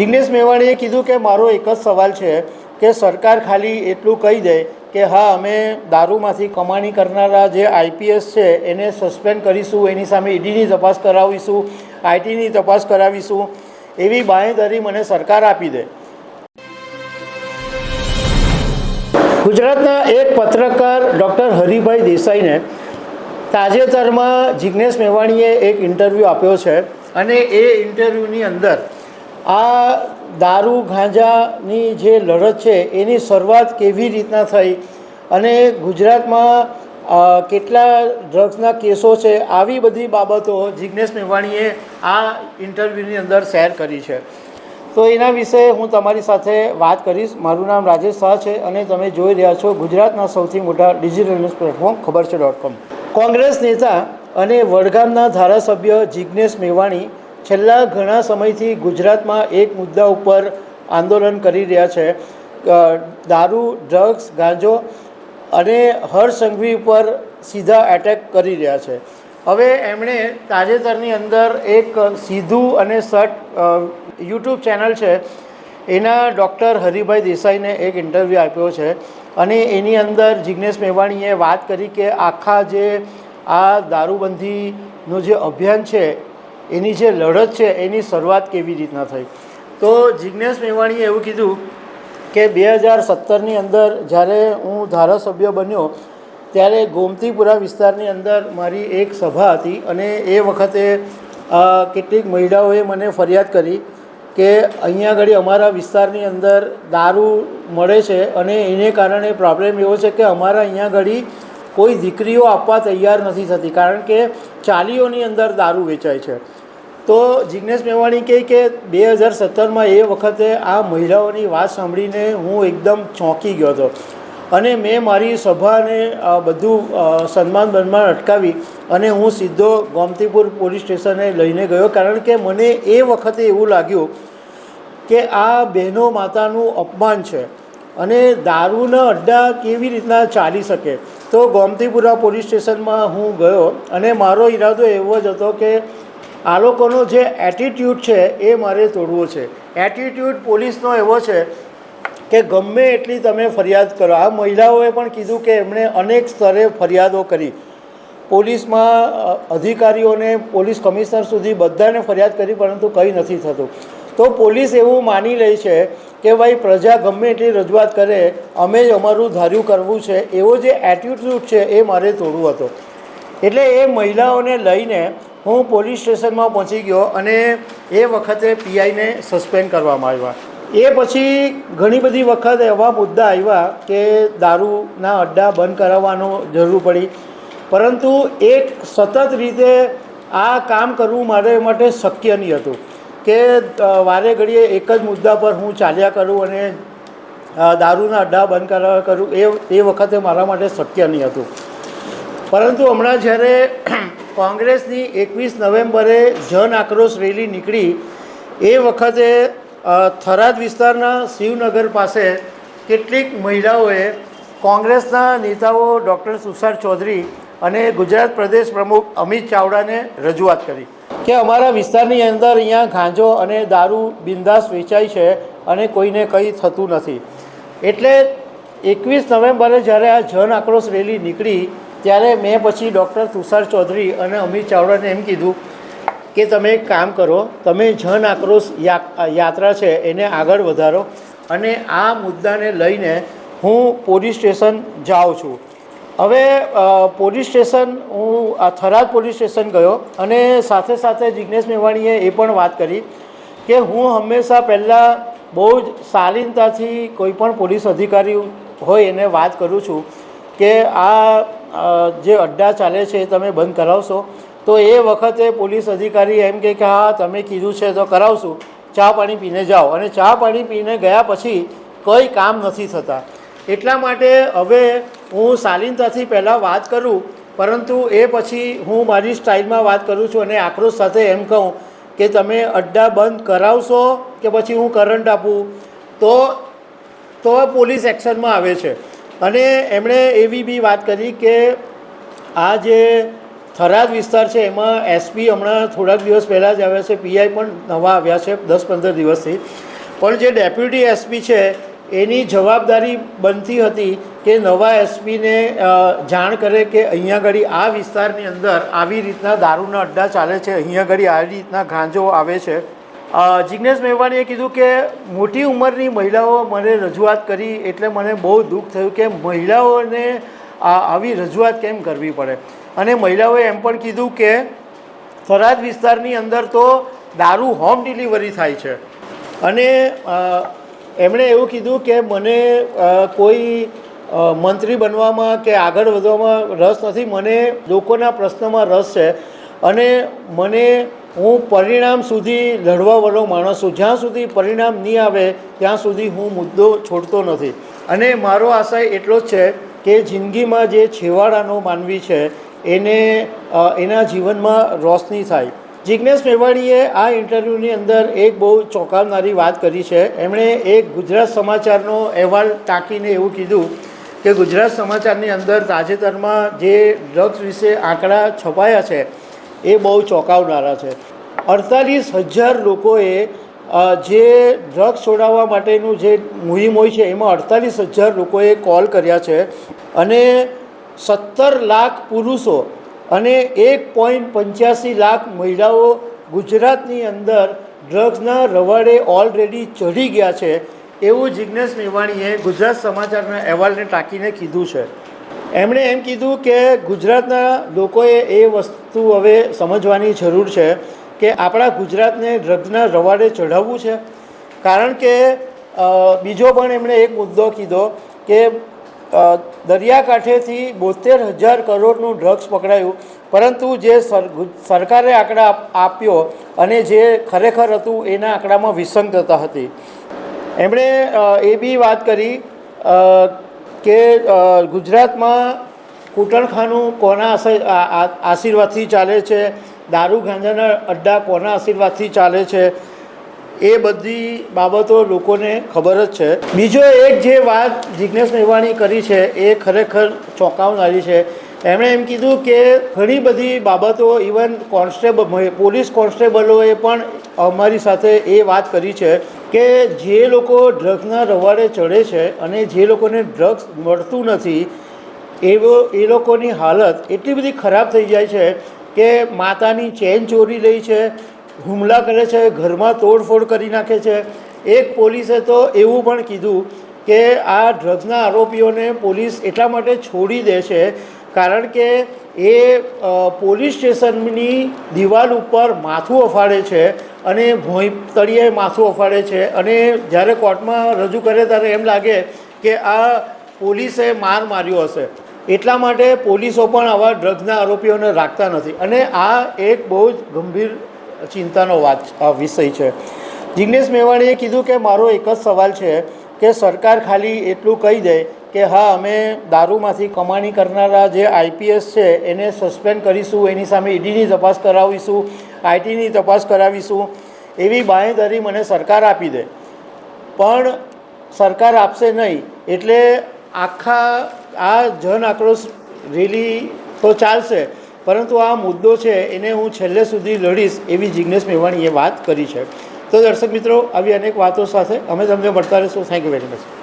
જિગ્નેશ મેવાણીએ કીધું કે મારો એક જ સવાલ છે કે સરકાર ખાલી એટલું કહી દે કે હા, અમે દારૂમાંથી કમાણી કરનારા જે આઈપીએસ છે, એને સસ્પેન્ડ કરીશું, એની સામે ઈડીની તપાસ કરાવીશું, આઈટીની તપાસ કરાવીશું, એવી બાંહેધરી મને સરકાર આપી દે. ગુજરાતના એક પત્રકાર ડૉક્ટર હરિભાઈ દેસાઈને તાજેતરમાં જિગ્નેશ મેવાણીએ એક ઇન્ટરવ્યૂ આપ્યો છે અને એ ઇન્ટરવ્યૂની અંદર આ દારૂ ગાંજાની જે લડત છે, એની શરૂઆત કેવી રીતના થઈ અને ગુજરાતમાં કેટલા ડ્રગ્સના કેસો છે, આવી બધી બાબતો જિજ્ઞેશ મેવાણીએ આ ઇન્ટરવ્યૂની અંદર શેર કરી છે. તો એના વિશે હું તમારી સાથે વાત કરીશ. મારું નામ રાજેશ શાહ છે અને તમે જોઈ રહ્યા છો ગુજરાતના સૌથી મોટા ડિજિટલ ન્યૂઝ પ્લેટફોર્મ ખબર છે ડોટ કોમ. કોંગ્રેસ નેતા અને વડગામના ધારાસભ્ય જિજ્ઞેશ મેવાણી છેલ્લા ઘણા સમયથી ગુજરાતમાં એક મુદ્દા ઉપર આંદોલન કરી રહ્યા છે. દારૂ, ડ્રગ્સ, ગાંજો અને હર્ષ સંઘવી ઉપર સીધા એટેક કરી રહ્યા છે. હવે એમણે તાજેતરની અંદર એક સીધું અને સટ યુટ્યુબ ચેનલ છે. એના ડૉક્ટર હરિભાઈ દેસાઈને એક ઇન્ટરવ્યૂ આપ્યો છે અને એની અંદર જિજ્ઞેશ મેવાણીએ વાત કરી કે આખા જે આ દારૂબંધીનું જે અભિયાન છે એની જે લડત છે, એની શરૂઆત કેવી રીતના થઈ? તો જિજ્ઞેશ મેવાણીએ એવું કીધું કે બે હજાર સત્તરની અંદર જ્યારે હું ધારાસભ્ય બન્યો, ત્યારે ગોમતીપુરા વિસ્તારની અંદર મારી એક સભા હતી અને એ વખતે કેટલીક મહિલાઓએ મને ફરિયાદ કરી કે અહીંયા આગળ અમારા વિસ્તારની અંદર દારૂ મળે છે અને એને કારણે પ્રોબ્લેમ એવો છે કે અમારા અહીંયા આગળ કોઈ દીકરીઓ આપવા તૈયાર નથી થતી, કારણ કે ચાલીઓની અંદર દારૂ વેચાય છે. તો જિજ્ઞેશ મેવાણી કહે કે બે હજાર સત્તરમાં એ વખતે આ મહિલાઓની વાત સાંભળીને હું એકદમ ચોંકી ગયો હતો. અને મેં મારી સભાને બધું સન્માન બનમાન અટકાવી અને હું સીધો ગોમતીપુર પોલીસ સ્ટેશને લઈને ગયો. કારણ કે મને એ વખતે એવું લાગ્યું કે આ બહેનો માતાનું અપમાન છે અને દારૂના અડ્ડા કેવી રીતના ચાલી શકે. તો ગોમતીપુરા પોલીસ સ્ટેશનમાં હું ગયો અને મારો ઈરાદો એવો જ હતો કે આ લોકોનો જે એટીટ્યૂડ છે એ મારે તોડવો છે. એટીટ્યૂડ પોલીસનો એવો છે કે ગમે એટલી તમે ફરિયાદ કરો. આ મહિલાઓએ પણ કીધું કે એમણે અનેક સ્તરે ફરિયાદો કરી. પોલીસમાં અધિકારીઓને, પોલીસ કમિશનર સુધી બધાને ફરિયાદ કરી, પરંતુ કંઈ નથી થતું. તો પોલીસ એવું માની લે છે કે ભાઈ, પ્રજા ગમે એટલી રજૂઆત કરે, અમે જ અમારું ધાર્યું કરવું છે. એવો જે એટીટ્યૂડ છે એ મારે તોડવું હતો. એટલે એ મહિલાઓને લઈને હું પોલીસ સ્ટેશનમાં પહોંચી ગયો અને એ વખતે પીઆઈને સસ્પેન્ડ કરવામાં આવ્યા. એ પછી ઘણી બધી વખત એવા મુદ્દા આવ્યા કે દારૂના અડ્ડા બંધ કરાવવાનો જરૂર પડી. પરંતુ એક સતત રીતે આ કામ કરવું મારે માટે શક્ય નહીં હતું કે વારે ઘડીએ એક જ મુદ્દા પર હું ચાલ્યા કરું અને દારૂના અડ્ડા બંધ કરાવવા કરું. એ એ વખતે મારા માટે શક્ય નહીં હતું. પરંતુ હમણાં જ્યારે કોંગ્રેસની એકવીસ નવેમ્બરે જન આક્રોશ રેલી નીકળી. એ વખતે થરાદ વિસ્તારના શિવનગર પાસે કેટલીક મહિલાઓએ કોંગ્રેસના નેતાઓ ડૉક્ટર સુષાર ચૌધરી અને ગુજરાત પ્રદેશ પ્રમુખ અમિત ચાવડાને રજૂઆત કરી. કે અમારા વિસ્તારની અંદર અહીંયા ગાંજો અને દારૂ બિંદાસ વેચાય છે અને કોઈને કંઈ થતું નથી. એટલે એકવીસ નવેમ્બરે જ્યારે આ જન આક્રોશ રેલી નીકળી ત્યારે મેં પછી ડૉક્ટર તુષાર ચૌધરી અને અમિત ચાવડાને એમ કીધું કે તમે એક કામ કરો, તમે જન આક્રોશ યાત્રા છે એને આગળ વધારો અને આ મુદ્દાને લઈને હું પોલીસ સ્ટેશન જાઉં છું. હવે પોલીસ સ્ટેશન, હું થરાદ પોલીસ સ્ટેશન ગયો અને સાથે સાથે જિજ્ઞેશ મેવાણીએ એ પણ વાત કરી કે હું હંમેશા પહેલાં બહુ જ શાલીનતાથી કોઈ પણ પોલીસ અધિકારી હોય એને વાત કરું છું કે આ જે અડ્ડા ચાલે છે એ તમે બંધ કરાવશો. તો એ વખતે પોલીસ અધિકારી એમ કે, હા, તમે કીધું છે તો કરાવશું. ચા પાણી પીને જાઓ. અને ચા પાણી પીને ગયા પછી કંઈ કામ નથી થતા. એટલા માટે હવે હું શાલીનતાથી પહેલાં વાત કરું, પરંતુ એ પછી હું મારી સ્ટાઇલમાં વાત કરું છું અને આક્રોશ સાથે એમ કહું કે, તમે અડ્ડા બંધ કરાવશો કે પછી હું કરંટ આપું? તો તો પોલીસ એક્શનમાં આવે છે. અને એમણે એવી બી વાત કરી કે આ જે થરાદ વિસ્તાર છે, એમાં એસપી હમણાં થોડાક દિવસ પહેલાં જ આવ્યા છે. પીઆઈ પણ નવા આવ્યા છે, દસ પંદર દિવસથી. પણ જે ડેપ્યુટી એસપી છે, એની જવાબદારી બનતી હતી કે નવા એસપીને જાણ કરે કે અહીંયા ઘડી આ વિસ્તારની અંદર આવી રીતના દારૂના અડ્ડા ચાલે છે, અહીંયા ઘડી આવી રીતના ગાંજો આવે છે. જિજ્ઞેશ મેવાણીએ કીધું કે મોટી ઉંમરની મહિલાઓ મને રજૂઆત કરી એટલે મને બહુ દુઃખ થયું કે મહિલાઓને આવી રજૂઆત કેમ કરવી પડે? અને મહિલાઓએ એમ પણ કીધું કે થરાદ વિસ્તારની અંદર તો દારૂ હોમ ડિલિવરી થાય છે. અને એમણે એવું કીધું કે મને કોઈ મંત્રી બનવામાં કે આગળ વધવામાં રસ નથી, મને લોકોના પ્રશ્નમાં રસ છે. અને મને હું પરિણામ સુધી લડવાવાળો માણસ છું. જ્યાં સુધી પરિણામ નહીં આવે, ત્યાં સુધી હું મુદ્દો છોડતો નથી. અને મારો આશય એટલો જ છે કે જિંદગીમાં જે છેવાડાનો માનવી છે, એને એના જીવનમાં રોશની થાય. જિજ્ઞેશ મેવાણીએ આ ઇન્ટરવ્યૂની અંદર એક બહુ ચોંકાવનારી વાત કરી છે. એમણે એક ગુજરાત સમાચારનો અહેવાલ ટાંકીને એવું કીધું કે ગુજરાત સમાચારની અંદર તાજેતરમાં જે ડ્રગ્સ વિશે આંકડા છપાયા છે એ બહુ ચોંકાવનારા છે. અડતાલીસ હજાર લોકોએ જે ડ્રગ્સ છોડાવવા માટેનું જે મુહિમ હોય છે, એમાં અડતાલીસ હજાર લોકોએ કોલ કર્યા છે અને સત્તર લાખ પુરુષો અને એક પોઈન્ટ પંચ્યાસી લાખ મહિલાઓ ગુજરાતની અંદર ડ્રગ્સના રવાડે ઓલરેડી ચઢી ગયા છે. એવું જિજ્ઞેશ મેવાણીએ ગુજરાત સમાચારના અહેવાલને ટાંકીને કીધું છે. એમણે એમ કીધું કે ગુજરાતના લોકોએ એ વસ્તુ હવે સમજવાની જરૂર છે કે આપણા ગુજરાતને ડ્રગ્સના રવાડે ચઢાવવું છે. કારણ કે બીજો પણ એમણે એક મુદ્દો કીધો કે દરિયાકાંઠેથી બોતેર હજાર કરોડનું ડ્રગ્સ પકડાયું. પરંતુ જે સરકારે આંકડા આપ્યો અને જે ખરેખર હતું એના આંકડામાં વિસંગતતા હતી. એમણે એ બી વાત કરી કે ગુજરાતમાં કૂટણખાનું કોના આશીર્વાદથી ચાલે છે? દારૂ ગાંજાના અડ્ડા કોના આશીર્વાદથી ચાલે છે? એ બધી બાબતો લોકોને ખબર જ છે. બીજો એક જે વાત જિજ્ઞેશ મેવાણી કરી છે, એ ખરેખર ચોંકાવનારી છે. એમણે એમ કીધું કે ઘણી બધી બાબતો ઇવન કોન્સ્ટેબલ પોલીસ કોન્સ્ટેબલોએ પણ અમારી સાથે એ વાત કરી છે કે જે લોકો ડ્રગ્સના રવાડે ચડે છે અને જે લોકોને ડ્રગ્સ મળતું નથી, એવો, એ લોકોની હાલત એટલી બધી ખરાબ થઈ જાય છે કે માતાની ચેન ચોરી લે છે, હુમલા કરે છે, ઘરમાં તોડફોડ કરી નાખે છે. એક પોલીસે તો એવું પણ કીધું કે આ ડ્રગ્સના આરોપીઓને પોલીસ એટલા માટે છોડી દે છે કારણ કે એ પોલીસ સ્ટેશનની દિવાલ ઉપર માથું અફાડે છે અને ભોંય તળિયે માથું અફાડે છે અને જ્યારે કોર્ટમાં રજૂ કરે ત્યારે એમ લાગે કે આ પોલીસે માર માર્યો હશે. એટલા માટે પોલીસો પણ આવા ડ્રગ્સના આરોપીઓને રાખતા નથી. અને આ એક બહુ જ ગંભીર ચિંતાનો વાત વિષય છે. જિગ્નેશ મેવાણીએ કીધું કે મારો એક જ સવાલ છે કે સરકાર ખાલી એટલું કહી દે કે હા, અમે દારૂમાંથી કમાણી કરનારા જે આઈપીએસ છે, એને સસ્પેન્ડ કરીશું, એની સામે ઈડીની તપાસ કરાવીશું આઈટીની તપાસ કરાવીશું, એવી બાંહેધરી મને સરકાર આપી દે. પણ સરકાર આપશે નહીં, એટલે આખા, આ જન આક્રોશ રેલી તો ચાલશે, પરંતુ આ મુદ્દો છે, એને હું છેલ્લે સુધી લડીશ એવી જિજ્ઞેશ મેવાણીએ વાત કરી છે. તો દર્શક મિત્રો, આવી અનેક વાતો સાથે અમે તમને મળતા રહીશું. Thank you very much